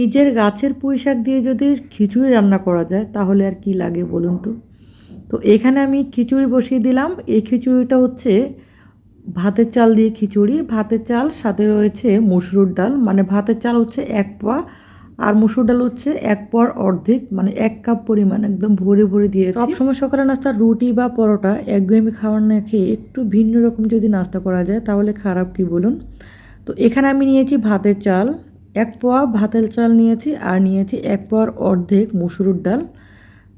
নিজের গাছের পুঁই শাক দিয়ে যদি খিচুড়ি রান্না করা যায়, তাহলে আর কি লাগে বলুন তো? তো এখানে আমি খিচুড়ি বসিয়ে দিলাম। এই খিচুড়িটা হচ্ছে ভাতের চাল দিয়ে খিচুড়ি। ভাতের চাল, সাথে রয়েছে মসুর ডাল। মানে ভাতের চাল হচ্ছে এক পোয়া আর মসুর ডাল হচ্ছে এক পোয়ার অর্ধেক মানে এক কাপ পরিমাণ একদম ভরে ভরে দিয়ে সবসময় সকালে নাস্তা, রুটি বা পরোটা একঘেয়েমি খাবার না খেয়ে একটু ভিন্ন রকম যদি নাস্তা করা যায়, তাহলে খারাপ কি বলুন? তো এখানে আমি নিয়েছি ভাতের চাল। এক পোয়া ভাতের চাল নিয়েছি আর নিয়েছি এক পোয়ার অর্ধেক মসুর ডাল।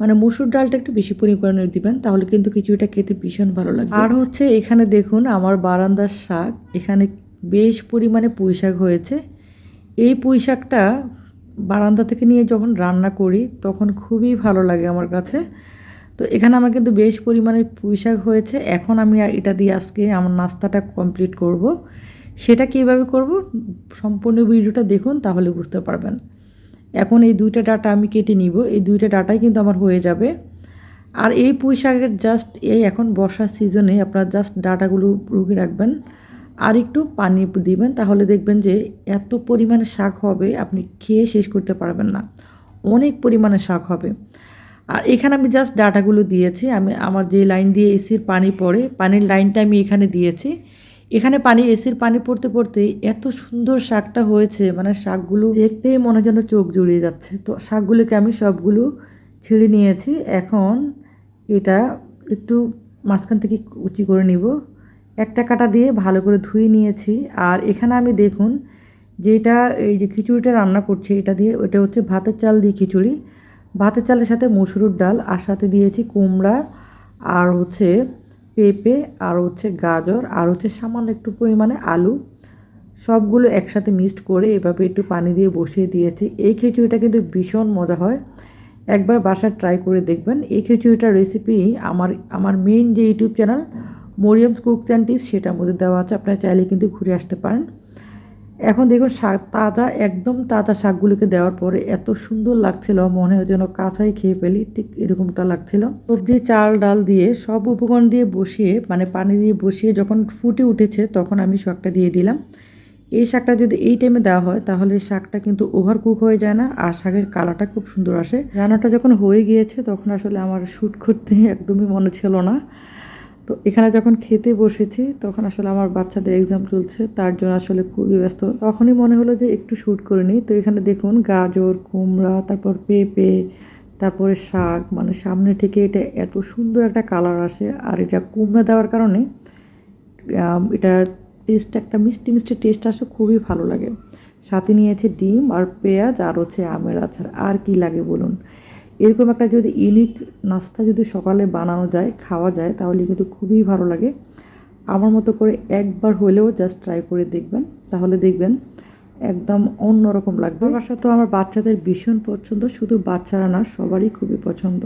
মানে মসুর ডালটা একটু বেশি পরিমাণে দিবেন, তাহলে কিন্তু খিচুড়িটা খেতে ভীষণ ভালো লাগবে। আর হচ্ছে এখানে দেখুন আমার বারান্দার শাক, এখানে বেশ পরিমাণে পুঁই শাক হয়েছে। এই পুঁই শাকটা বারান্দা থেকে নিয়ে যখন রান্না করি, তখন খুবই ভালো লাগে আমার কাছে। তো এখানে আমার কিন্তু বেশ পরিমাণে পুঁই শাক হয়েছে। এখন আমি এটা দিয়ে আজকে আমার নাস্তাটা কমপ্লিট করব। সেটা কীভাবে করব? সম্পূর্ণ ভিডিওটা দেখুন, তাহলে বুঝতে পারবেন। এখন এই দুইটা ডাটা আমি কেটে নিব। এই দুইটা ডাটাই কিন্তু আমার হয়ে যাবে। আর এই পুঁই শাকের জাস্ট এই এখন বর্ষার সিজনে আপনার জাস্ট ডাটাগুলো রুখে রাখবেন। আর একটু পানি দিবেন, তাহলে দেখবেন যে এত পরিমাণে শাক হবে, আপনি খেয়ে শেষ করতে পারবেন না। অনেক পরিমাণে শাক হবে। আর এখানে আমি জাস্ট ডাটাগুলো দিয়েছি। আমি আমার যে লাইন দিয়ে এসির পানি পড়ে, পানির লাইনটা আমি এখানে দিয়েছি। এখানে পানি, এসির পানি পড়তে পড়তে এত সুন্দর শাকটা হয়েছে। মানে শাকগুলো দেখতেই মনে যেন চোখ জুড়িয়ে যাচ্ছে। তো শাকগুলোকে আমি সবগুলো ছিঁড়ে নিয়েছি। এখন এটা একটু মাঝখান থেকে কুচি করে নিব। একটা কাটা দিয়ে ভালো করে ধুয়ে নিয়েছি। আর এখানে আমি দেখুন যেটা এই যে খিচুড়িটা রান্না করছি, এটা দিয়ে ওটা হচ্ছে ভাতের চাল দিয়ে খিচুড়ি। ভাতের চালের সাথে মসুরুর ডাল, আর সাথে দিয়েছি কুমড়া, আর হচ্ছে পেঁপে, আর হচ্ছে গাজর, আর হচ্ছে সামান্য একটু পরিমাণে আলু, সবগুলো একসাথে মিক্সড করে এভাবে একটু পানি দিয়ে বসিয়ে দিয়েছি। এই খিচুড়িটা কিন্তু ভীষণ মজা হয়। একবার বাসায় ট্রাই করে দেখবেন। এই খিচুড়িটার রেসিপি আমার আমার মেইন যে YouTube channel Mariyam's cooks and tips সেটার মধ্যে দেওয়া আছে। আপনারা চাইলে কিন্তু ঘুরে আসতে পারেন। এখন দেখুন শাক, তাজা, একদম তাজা শাকগুলিকে দেওয়ার পরে এত সুন্দর লাগছিল, মনে হয় যেন কাঁচাই খেয়ে ফেলি, ঠিক এরকমটা লাগছিল। সবজি, চাল, ডাল দিয়ে সব উপকরণ দিয়ে বসিয়ে মানে পানি দিয়ে বসিয়ে যখন ফুটে উঠেছে তখন আমি শাকটা দিয়ে দিলাম। এই শাকটা যদি এই টাইমে দেওয়া হয় তাহলে শাকটা কিন্তু ওভার কুক হয়ে যায় না, আর শাকের কালারটা খুব সুন্দর আসে। রান্নাটা যখন হয়ে গিয়েছে তখন আসলে আমার শ্যুট করতে একদমই মনে ছিল না। তো এখানে যখন খেতে বসেছি, তখন আসলে আমার বাচ্চাদের এক্সাম চলছে তার জন্য আসলে খুবই ব্যস্ত। তখনই মনে হলো যে একটু শ্যুট করে নিই। তো এখানে দেখুন, গাজর, কুমড়া, তারপর পেঁপে, তারপরে শাক মানে সামনে থেকে এটা এত সুন্দর একটা কালার আসে। আর এটা কুমড়া দেওয়ার কারণে এটা টেস্ট একটা মিষ্টি মিষ্টি টেস্ট আসে খুবই ভালো লাগে। সাথে নিয়েছে ডিম আর পেঁয়াজ আর হচ্ছে আমের আচার। আর কি লাগে বলুন? এরকম একটা যদি ইউনিক নাস্তা যদি সকালে বানানো যায়, খাওয়া যায়, তাহলে কিন্তু খুবই ভালো লাগে। আমার মতো করে একবার হলেও জাস্ট ট্রাই করে দেখবেন। তাহলে দেখবেন একদম অন্যরকম লাগবে। বাসা তো আমার বাচ্চাদের ভীষণ পছন্দ। শুধু বাচ্চারা না, সবারই খুবই পছন্দ।